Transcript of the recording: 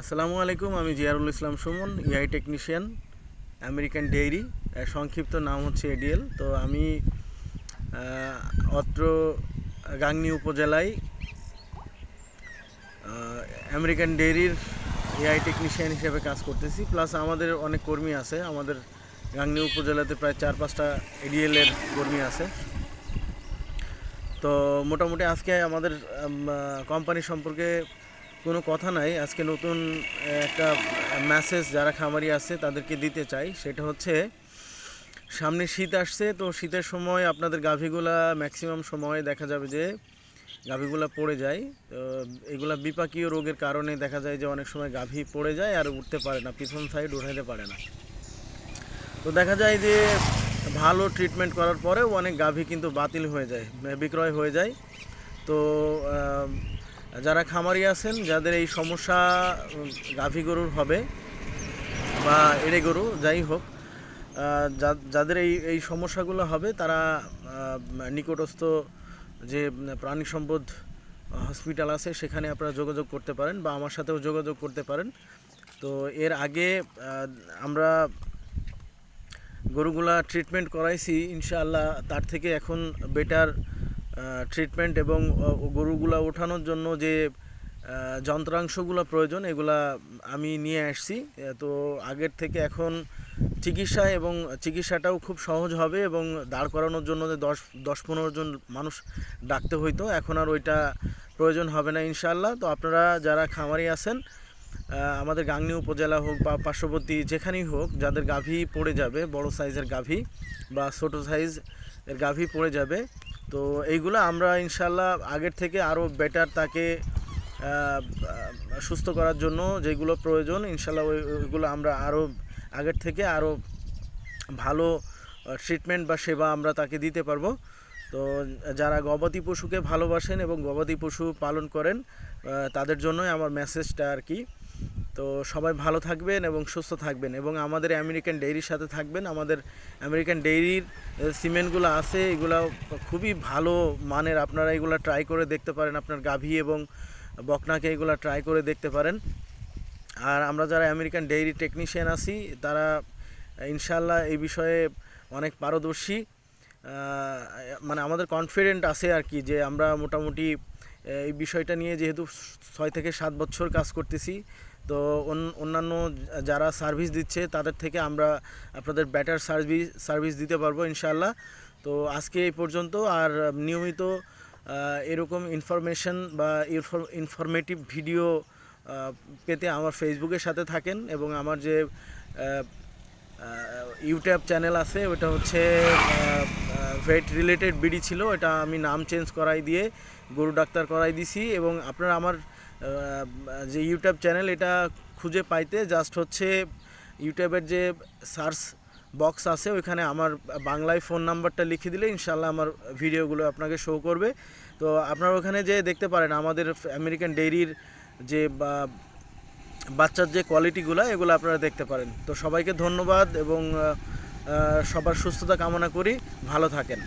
আসসালামু আলাইকুম, আমি Ziarul Islam Suman AI technician, American dairy. সংক্ষিপ্ত নাম হচ্ছে এডিএল। তো আমি অত্র গাংনী উপজেলায় আমেরিকান ডেইরির এআই টেকনিশিয়ান হিসেবে কাজ করতেছি। প্লাস আমাদের অনেক কর্মী আছে। আমাদের গাংনী উপজেলাতে প্রায় চার পাঁচটা এডিএল এর কর্মী আছে। তো মোটামুটি আজকে আমাদের কোম্পানি সম্পর্কে কোনো কথা নাই। আজকে নতুন একটা মেসেজ যারা খামারি আছে, তাদেরকে দিতে চাই। সেটা হচ্ছে, সামনে শীত আসছে, তো শীতের সময় আপনাদের গাভীগুলা ম্যাক্সিমাম সময় দেখা যাবে যে গাভীগুলা পড়ে যায়। এগুলা বিপাকীয় রোগের কারণে দেখা যায় যে অনেক সময় গাভী পড়ে যায় আর উঠতে পারে না, পিছন সাইড উঠাইতে পারে না। তো দেখা যায় যে ভালো ট্রিটমেন্ট করার পরেও অনেক গাভী কিন্তু বাতিল হয়ে যায়, বিক্রয় হয়ে যায়। তো যারা খামারি আছেন, যাদের এই সমস্যা গাভী গরুর হবে বা এড়ে গরু, যাই হোক যাদের এই এই সমস্যাগুলো হবে, তারা নিকটস্থ যে প্রাণী সম্পদ হসপিটাল আছে, সেখানে আপনারা যোগাযোগ করতে পারেন বা আমার সাথেও যোগাযোগ করতে পারেন। তো এর আগে আমরা গরুগুলা ট্রিটমেন্ট করাইছি, ইনশাআল্লাহ তার থেকে এখন বেটার ট্রিটমেন্ট এবং গরুগুলা ওঠানোর জন্য যে যন্ত্রাংশগুলো প্রয়োজন, এগুলা আমি নিয়ে আসছি। তো আগের থেকে এখন চিকিৎসা এবং চিকিৎসাটাও খুব সহজ হবে এবং দাঁড় করানোর জন্য যে দশ দশ পনেরো জন মানুষ ডাকতে হইতো, এখন আর ওইটা প্রয়োজন হবে না ইনশাল্লাহ তো আপনারা যারা খামারি আছেন আমাদের গাংনী উপজেলা হোক বা পার্শ্ববর্তী যেখানেই হোক, যাদের গাভী পড়ে যাবে, বড় সাইজের গাভী বা ছোটো সাইজ এর গাভী পড়ে যাবে তো এইগুলো আমরা ইনশাল্লাহ আগের থেকে আরও বেটার তাকে সুস্থ করার জন্য যেগুলো প্রয়োজন ইনশাল্লাহ ওই, ওইগুলো আমরা আরও আগের থেকে আরও ভালো ট্রিটমেন্ট বা সেবা আমরা তাকে দিতে পারব। তো যারা গবাদি পশুকে ভালোবাসেন এবং গবাদি পশু পালন করেন তাদের জন্যই আমার মেসেজটা আর কি। তো সবাই ভালো থাকবেন এবং সুস্থ থাকবেন এবং আমাদের আমেরিকান ডেইরির সাথে থাকবেন। আমাদের আমেরিকান ডেইরির সিমেন্টগুলো আছে, এগুলো খুবই ভালো মানের, আপনারা এগুলো ট্রাই করে দেখতে পারেন। আপনার গাভী এবং বকনাকে এগুলো ট্রাই করে দেখতে পারেন। আর আমরা যারা আমেরিকান ডেইরি টেকনিশিয়ান আছি, তারা ইনশাল্লাহ এই বিষয়ে অনেক পারদর্শী। মানে আমাদের কনফিডেন্ট আছে আর কি যে আমরা মোটামুটি এই বিষয়টা নিয়ে যেহেতু ছয় থেকে সাত বছর কাজ করতেছি, তো অন- অন্যান্য যারা সার্ভিস দিচ্ছে তাদের থেকে আমরা আপনাদের বেটার সার্ভিস সার্ভিস দিতে পারব ইনশাল্লাহ তো আজকে এই পর্যন্ত আর নিয়মিত এরকম ইনফরমেশন বা ইনফরমেটিভ ভিডিও পেতে আমার ফেসবুকের সাথে থাকেন এবং আমার যে ইউটিউব চ্যানেল আছে ওটা হচ্ছে ভেট রিলেটেড বিডি ছিল এটা আমি নাম চেঞ্জ করাই দিয়ে গরু ডাক্তার করাই দিছি এবং আপনারা আমার যে ইউটিউব চ্যানেল এটা খুঁজে পাইতে জাস্ট হচ্ছে ইউটিউবের যে সার্চ বক্স আছে, ওইখানে আমার বাংলায় ফোন নাম্বারটা লিখে দিলে ইনশাল্লাহ আমার ভিডিওগুলো আপনাকে শো করবে। তো আপনারা ওখানে যে দেখতে পারেন আমাদের আমেরিকান ডেইরির যে বাচ্চার যে কোয়ালিটিগুলো এগুলো আপনারা দেখতে পারেন। তো সবাইকে ধন্যবাদ এবং সবার সুস্থতা কামনা করি ভালো থাকেন।